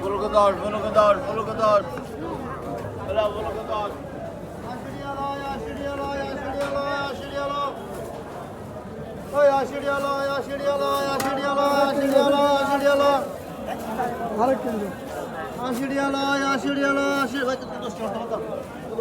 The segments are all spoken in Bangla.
বলকে দশ বলকে দশ বলকে দশ এলা বলকে দশ আমি যে টাইম পারি এটা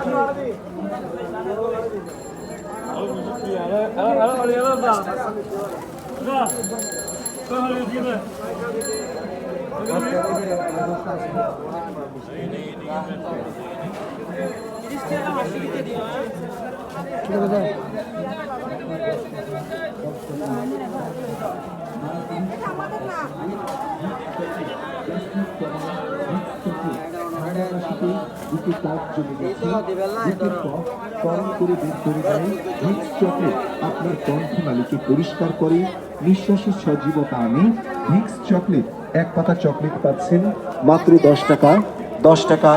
হলো কি tinne beş çara, tinne beş, full tinne billah, tinne billah. আপনার কণ্ঠনালীকে পরিষ্কার করে নিঃশ্বাসের সজীবতা আনে। ভিক্স চকলেট এক পাতা চকলেট পাচ্ছেন মাত্র দশ টাকা দশ টাকা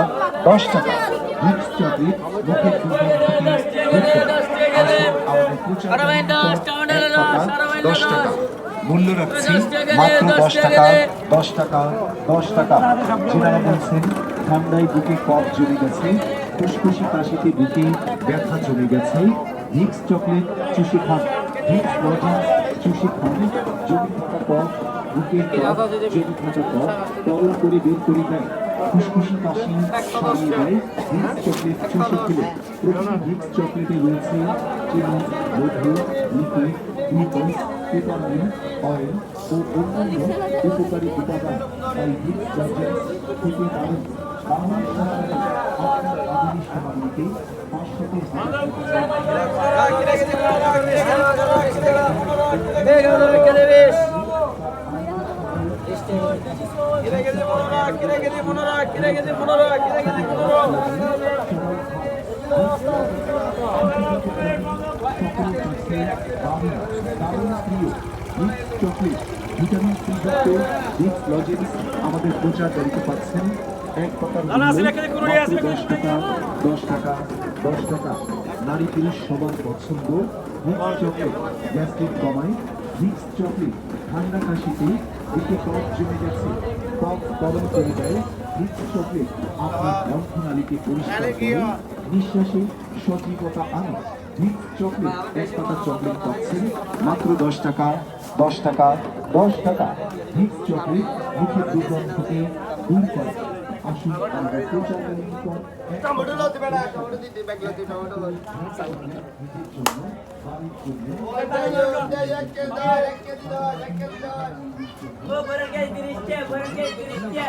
দশ টাকা। ভিক্স চকলেট পাতা দশ টাকা। মূল্য রাখছি মাত্র দশ টাকা দশ টাকা দশ টাকা। যেনারা বলছেন ঠান্ডায় বুকে কফ জমে গেছে ফুসফুসি কাশিতে বুকে ব্যথা জমে গেছে। ভিক্স চকলেট, চুষে খান ভিক্স লজেন্স চুষে খান জমে থাকা কফ কফ জমে থাকা কফ তরল করে বের করে দেয়। ফুসফুসি কাশি সারিয়ে দেয়। ভিক্স চকলেট, চুষে খেলে প্রতিটি ভিক্স চকলেটে রয়েছে চিনি, মধু লিকুইড গ্লুকোজ ও অন্যান্য উপকারী উপাদান। তাই ভিক্স লজেন্স থেকে পাবেন ভিটামিন সি যুক্ত আমাদের প্রচার দায়িত্ব পাচ্ছেন এক মূল্য মাত্র দশ টাকা দশ টাকা দশ টাকা। নারী পুরুষ সবার পছন্দ। ভিক্স চকলেট গ্যাস্ট্রিক কমায় ভিক্স চকলেট ঠান্ডা কাশিতে বুকে কফ জমে গেছে। কফ গরম করে দেয়। ভিক্স চকলেট আপনার গ্রন্থনালীকে পরিষ্কার করে নিঃশ্বাসে সজীবতা আনে। ভিক্স চকলেট এক পাতা চকলেট পাচ্ছেন মাত্র দশ টাকা দশ টাকা দশ টাকা। ভিক্স চকলেট মুখের দুর্গন্ধকে দূর করে। बरं काय तिरिश्चे बरं काय तिरिश्चे